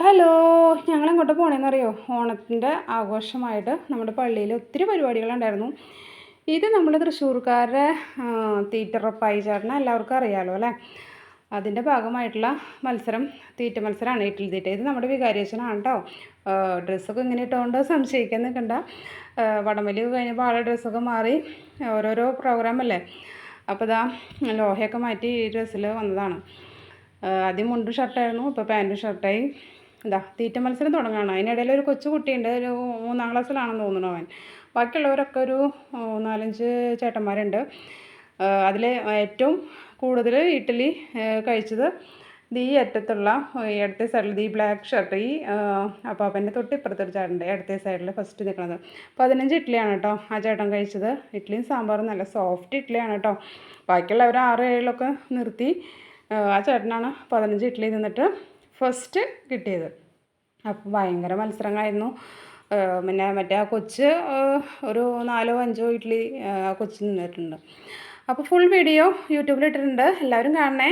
Hello ഞങ്ങളെങ്ങോട്ട് പോകണമെന്നറിയോ ഓണത്തിന്റെ ആഘോഷമായിട്ട് നമ്മുടെ പള്ളിയിൽ ഒത്തിരി പരിപാടികളുണ്ടായിരുന്നു. ഇത് നമ്മൾ തൃശ്ശൂർക്കാരുടെ തീറ്ററപ്പായി ചേട്ടനെ എല്ലാവർക്കും അറിയാമല്ലോ അല്ലേ? അതിന്റെ ഭാഗമായിട്ടുള്ള മത്സരം തീറ്റ മത്സരമാണ് ഇഡ്ഡലി തീറ്റ. ഇത് നമ്മുടെ വികാരിയച്ഛനാണ് കേട്ടോ ഡ്രസ്സൊക്കെ ഇങ്ങനെ ഇട്ടുകൊണ്ട് സംശയിക്കാൻ നിൽക്കണ്ട വടംവലി കഴിഞ്ഞപ്പോൾ ആളെ ഡ്രസ്സൊക്കെ മാറി ഓരോരോ പ്രോഗ്രാം അല്ലേ? അപ്പോൾ ഇതാ ലോഹയൊക്കെ മാറ്റി ഈ ഡ്രസ്സിൽ വന്നതാണ്. ആദ്യം മുണ്ടും ഷർട്ടായിരുന്നു ഇപ്പോൾ പാന്റും ഷർട്ടായി ഇതാ തീറ്റ മത്സരം തുടങ്ങുകയാണ് അതിനിടയിൽ ഒരു കൊച്ചു കുട്ടിയുണ്ട് ഒരു മൂന്നാം ക്ലാസ്സിലാണെന്ന് തോന്നുന്നു അവൻ. ബാക്കിയുള്ളവരൊക്കെ ഒരു നാലഞ്ച് ചേട്ടന്മാരുണ്ട്. അതിൽ ഏറ്റവും കൂടുതൽ ഇഡ്ഡലി കഴിച്ചത് ഈ അറ്റത്തുള്ള ഇടത്തെ സൈഡിൽ ഈ ബ്ലാക്ക് ഷർട്ട് ഈ അപ്പാപ്പന്റെ തൊട്ട് ഇപ്പുറത്തൊരു ചേട്ടന്റെ ഇടത്തെ സൈഡിൽ ഫസ്റ്റ് നിൽക്കുന്നത്. പതിനഞ്ച് ഇഡ്ഡലിയാണ് കേട്ടോ ആ ചേട്ടൻ കഴിച്ചത്. ഇഡ്ഡലിയും സാമ്പാറും നല്ല സോഫ്റ്റ് ഇഡ്ഡലിയാണ് കേട്ടോ. ബാക്കിയുള്ളവർ ആറ് ഏഴിലൊക്കെ നിർത്തി ആ ചേട്ടനാണ് പതിനഞ്ച് ഇഡ്ഡലി നിന്നിട്ട് ഫസ്റ്റ് കിട്ടിയത്. അപ്പോൾ ഭയങ്കര മത്സരങ്ങളായിരുന്നു. പിന്നെ മറ്റേ ആ കൊച്ച് ഒരു നാലോ അഞ്ചോ ഇഡ്ഡലി കൊച്ച് നിന്നിട്ടുണ്ട്. അപ്പോൾ ഫുൾ വീഡിയോ യൂട്യൂബിൽ ഇട്ടിട്ടുണ്ട്. എല്ലാവരും കാണണേ.